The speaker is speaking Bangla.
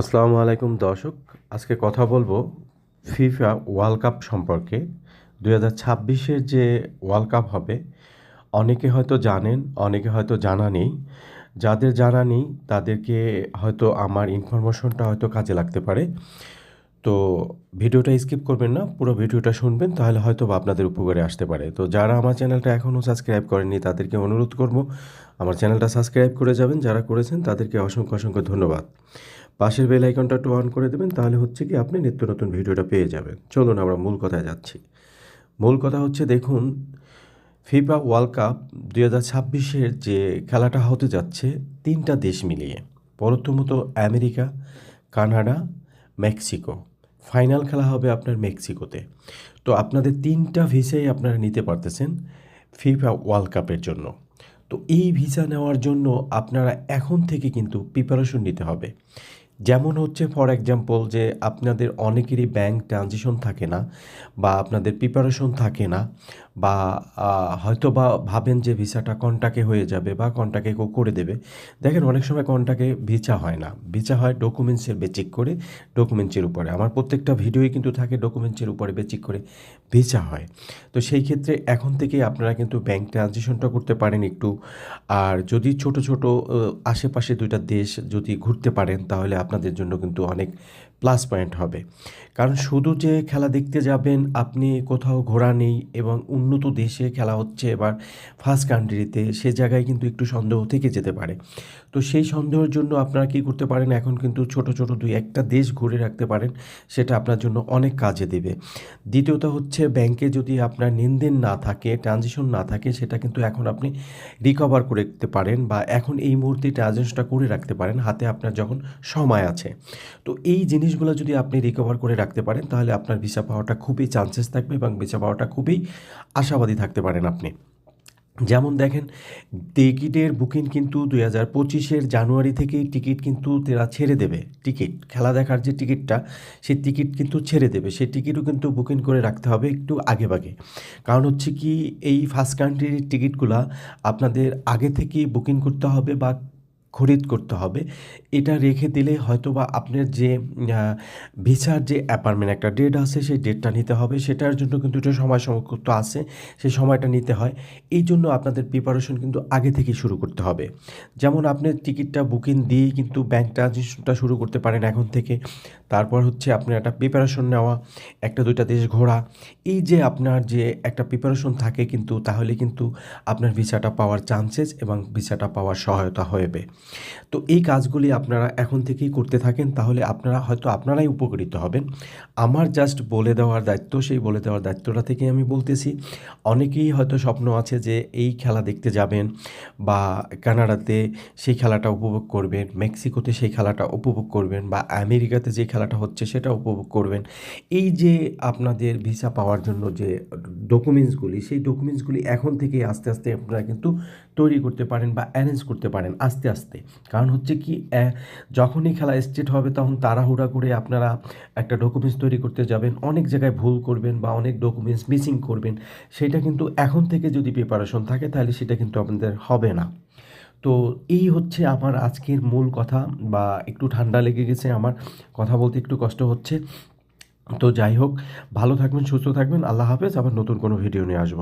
আসসালামু আলাইকুম দর্শক, আজকে কথা বলব ফিফা ওয়ার্ল্ড কাপ সম্পর্কে। দু হাজার ছাব্বিশের যে ওয়ার্ল্ড কাপ হবে, অনেকে হয়তো জানেন, অনেকে হয়তো জানা নেই। যাদের জানা নেই, তাদেরকে হয়তো আমার ইনফরমেশনটা হয়তো কাজে লাগতে পারে। তো ভিডিওটা স্কিপ করবেন না, পুরো ভিডিওটা শুনবেন, তাহলে হয়তো আপনাদের উপকারে আসতে পারে। তো যারা আমার চ্যানেলটা এখনও সাবস্ক্রাইব করেননি, তাদেরকে অনুরোধ করব, আমার চ্যানেলটা সাবস্ক্রাইব করে যাবেন, যারা করেছেন তাদেরকে অসংখ্য অসংখ্য ধন্যবাদ। পাশের বেল আইকনটা একটু অন করে দেবেন, তাহলে হচ্ছে কি আপনি নিত্য নতুন ভিডিওটা পেয়ে যাবেন। চলুন আমরা মূল কথায় যাচ্ছি। মূল কথা হচ্ছে দেখুন, ফিফা ওয়ার্ল্ড কাপ দুই হাজার ছাব্বিশের যে খেলাটা হতে যাচ্ছে, তিনটা দেশ মিলিয়ে, প্রথমত আমেরিকা, কানাডা, মেক্সিকো। ফাইনাল খেলা হবে আপনার মেক্সিকোতে। তো আপনাদের তিনটা ভিসাই আপনারা নিতে পারতেছেন ফিফা ওয়ার্ল্ড কাপের জন্য। তো এই ভিসা নেওয়ার জন্য আপনারা এখন থেকে কিন্তু প্রিপারেশন নিতে হবে। যেমন হচ্ছে ফর এক্সাম্পল যে আপনাদের অনেকেরই ব্যাংক ট্রানজিশন থাকে না বা আপনাদের প্রিপারেশন থাকে না বা হয়তো বা ভাবেন যে ভিসাটা কন্টাকে হয়ে যাবে বা কন্টাকে কেউ করে দেবে। দেখেন অনেক সময় কন্টাকে ভিসা হয় না। ভিসা হয় ডকুমেন্টসের বেচিক করে, ডকুমেন্টসের উপরে। আমার প্রত্যেকটা ভিডিওই কিন্তু থাকে ডকুমেন্টসের উপরে বেচিক করে ভিসা হয়। তো সেই ক্ষেত্রে এখন থেকে আপনারা কিন্তু ব্যাংক ট্রানজিশনটা করতে পারেন একটু। আর যদি ছোট ছোট আশেপাশে দুইটা দেশ যদি ঘুরতে পারেন, তাহলে আপনাদের জন্য কিন্তু অনেক প্লাস পয়েন্ট হবে। কারণ শুধু যে খেলা দেখতে যাবেন, আপনি কোথাও ঘোরা নেই এবং উন্নত দেশে খেলা হচ্ছে এবার ফার্স্ট কান্ট্রিতে সে জায়গায় কিন্তু একটু সন্দেহ থেকে যেতে পারে। তো সেই সন্দেহের জন্য আপনারা কী করতে পারেন? এখন কিন্তু ছোট ছোট দুই একটা দেশ ঘুরে রাখতে পারেন, সেটা আপনার জন্য অনেক কাজে দেবে। দ্বিতীয়ত হচ্ছে ব্যাংকে যদি আপনার লেনদেন না থাকে ট্রানজেকশন না থাকে, সেটা কিন্তু এখন আপনি রিকভার করে পারেন বা এখন এই মুহূর্তে ট্রানজেকশনটা করে রাখতে পারেন, হাতে আপনার যখন সময় আছে। তো এই জিনিসগুলো যদি আপনি রিকভার করে রাখতে পারেন, তাহলে আপনার ভিসা পাওয়াটা খুবই চান্সেস থাকবে এবং ভিসা পাওয়াটা খুবই আশাবাদী থাকতে পারেন আপনি। যেমন দেখেন, টিকিটের বুকিং কিন্তু দুই হাজার পঁচিশের জানুয়ারি থেকেই টিকিট কিন্তু তারা ছেড়ে দেবে। টিকিট, খেলা দেখার যে টিকিটটা সেই টিকিট কিন্তু ছেড়ে দেবে। সেই টিকিটও কিন্তু বুকিং করে রাখতে হবে একটু আগে ভাগে। কারণ হচ্ছে কি, এই ফার্স্ট কান্ট্রির টিকিটগুলো আপনাদের আগে থেকেই বুকিং করতে হবে বা খরিদ করতে হবে। এটা রেখে দিলে হয়তো বা আপনার যে ভিসার যে অ্যাপার্টমেন্ট, একটা ডেট আছে, সেই ডেটটা নিতে হবে। সেটার জন্য কিন্তু একটা সময় সমকূর্ত আছে, সেই সময়টা নিতে হয়। এই জন্য আপনাদের প্রিপারেশন কিন্তু আগে থেকে শুরু করতে হবে। যেমন আপনি টিকিটটা বুকিং দিয়েই কিন্তু ব্যাংক ট্রানজেকশনটা শুরু করতে পারেন এখন থেকে। তারপর হচ্ছে আপনার একটা প্রিপারেশন নেওয়া, একটা দুইটা দেশ ঘোরা। এই যে আপনার যে একটা প্রিপারেশন থাকে কিন্তু, তাহলে কিন্তু আপনার ভিসাটা পাওয়ার চান্সেস এবং ভিসাটা পাওয়ার সহায়তা হবে তো এই কাজগুলি আপনারা এখন থেকেই করতে থাকেন, তাহলে আপনারা হয়তো আপনারাই উপকৃত হবেন। আমার জাস্ট বলে দেওয়ার দায়িত্ব, সেই বলে দেওয়ার দায়িত্বটা থেকে আমি বলতেছি। অনেকেই হয়তো স্বপ্ন আছে যে এই খেলা দেখতে যাবেন বা কানাডাতে সেই খেলাটা উপভোগ করবেন, মেক্সিকোতে সেই খেলাটা উপভোগ করবেন বা আমেরিকাতে যে খেলাটা হচ্ছে সেটা উপভোগ করবেন। এই যে আপনাদের ভিসা পাওয়ার জন্য যে ডকুমেন্টসগুলি, সেই ডকুমেন্টসগুলি এখন থেকে আস্তে আস্তে আপনারা কিন্তু তৈরি করতে পারেন বা অ্যারেঞ্জ করতে পারেন আস্তে আস্তে। কারণ হচ্ছে কি যখনই খেলা স্টেট হবে তখন তাড়াহুড়া করে আপনারা একটা ডকুমেন্টস তৈরি করতে যাবেন, অনেক জায়গায় ভুল করবেন বা অনেক ডকুমেন্টস মিসিং করবেন। সেটা কিন্তু এখন থেকে যদি প্রিপারেশন থাকে তাহলে সেটা কিন্তু আপনাদের হবে না। তো এই হচ্ছে আমার আজকের মূল কথা বা একটু ঠান্ডা লেগে গেছে আমার, কথা বলতে একটু কষ্ট হচ্ছে। তো যাই হোক, ভালো থাকবেন, সুস্থ থাকবেন, আল্লাহ হাফেজ, আবার নতুন কোনো ভিডিও নিয়ে আসব।